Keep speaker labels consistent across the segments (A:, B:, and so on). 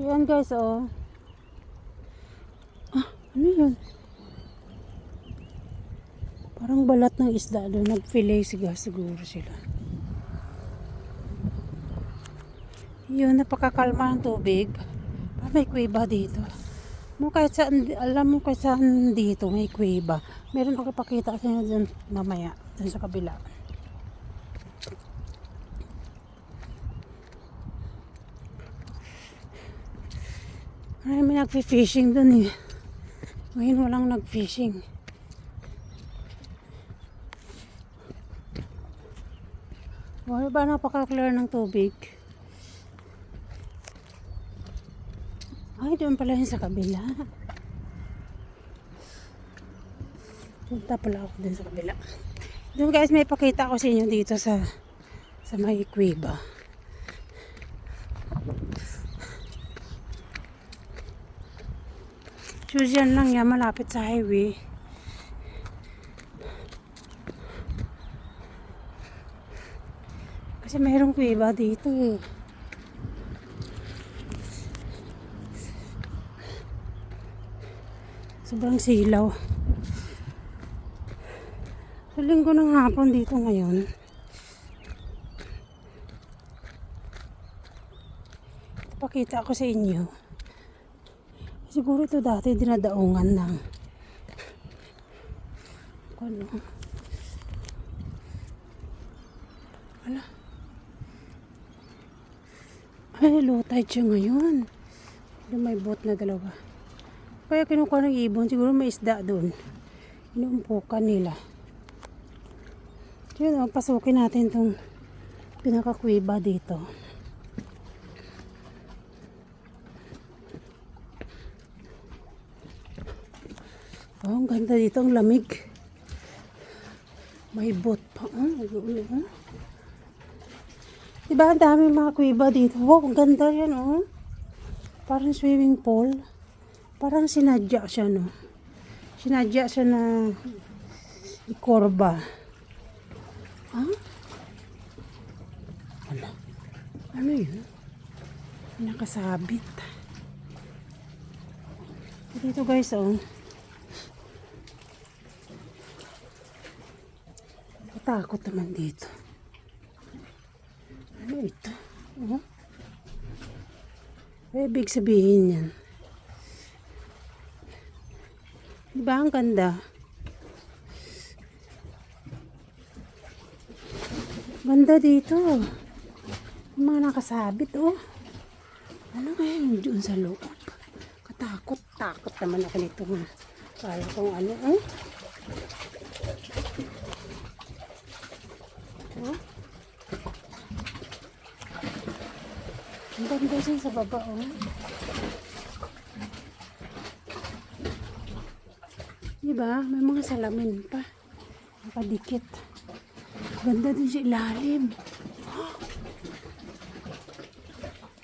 A: So yan guys, oh. Ah, ano yun? Parang balat ng isda doon. Nag-fillet siga siguro sila. Yun, napakakalma ng tubig. Ah, may kuweba dito. Mo kahit saan, alam mo kahit saan dito may kuweba. Meron ako pakita sa inyo dyan mamaya. Dun sa kabila. Marami nag-fishing dun eh. Ngayon walang nag-fishing. Wala ba napaka-clear ng tubig? Ay, doon pala yun sa kabila. Punta pala ako dun sa kabila. Doon guys, may pakita ko sa inyo dito sa sa may kuweba. Dyan lang yan, malapit sa highway. Kasi mayroong kuweba dito eh. Sobrang silaw. Sa linggo ng hapon dito ngayon. Pakita ko sa inyo. Siguro ito dati dinadaungan ng ano. Ala. Ay, low tide siya ngayon. May boat na dalawa. Kaya kinukuha ng ibon, siguro may isda doon. Inuumpukan nila. Yun, oh, pasukin natin itong pinakakuiba dito. Oh, ang ganda dito, ang lamig. May boat pa. Oh, nag-uuli, oh. Diba, ang dami mga kuiba dito. Wow, ang ganda yan, oh. Parang swimming pool. Parang sinadya siya, no? Sinadya siya na ikorba. Ha? Ano? Ano yun? Nakasabit. Dito guys, oh. Katakot naman dito. Ano ito? Oh. Ano ibig sabihin yan? Diba ang ganda? Ganda dito. Yung mga nakasabit, oh. Ano kaya yung doon sa loob? Katakot. Takot naman ako nito. Kala kong ano, eh. Oh. Ang ganda siya sa baba, oh. Diba? May mga salamin pa. Nakadikit. Ganda din sa ilalim.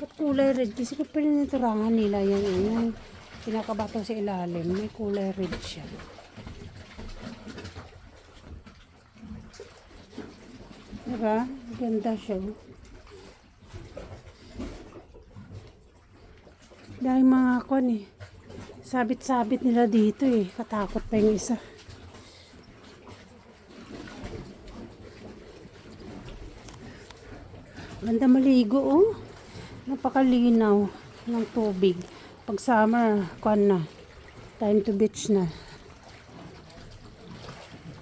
A: Ba't kulay red? Kasi ko piniturangan nila yan. Yung pinakabato sa ilalim. May kulay red siya. Diba? Ganda siya. Dahil mga kon eh. Sabit-sabit nila dito eh. Katakot pa yung isa. Ganda maligo oh. Napakalinaw ng tubig. Pag summer, kwan na. Time to beach na.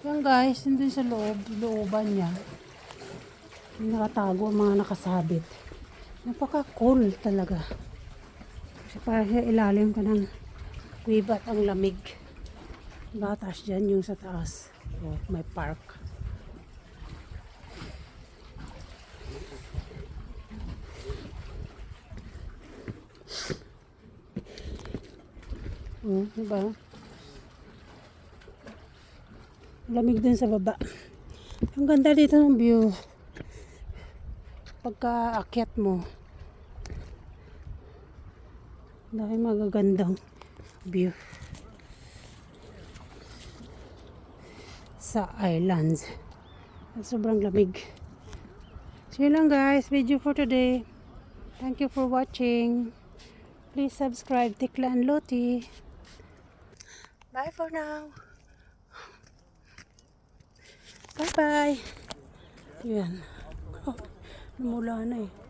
A: Yan guys, nandun sa loob, looban niya. Nakatago ang mga nakasabit. Napaka-cool talaga. Parang sa ilalim ka ng kuibat ang lamig. Batas dyan yung sa taas. Oh, may park. Oh, diba? Lamig dun sa baba. Ang ganda dito ng view. Pagka akyat mo. Dahil magagandang view. Sa islands. Sobrang lamig. So yun lang guys. Video for today. Thank you for watching. Please subscribe Tikla and Loti. Bye for now. Bye bye. Yan. Oh, namula na eh.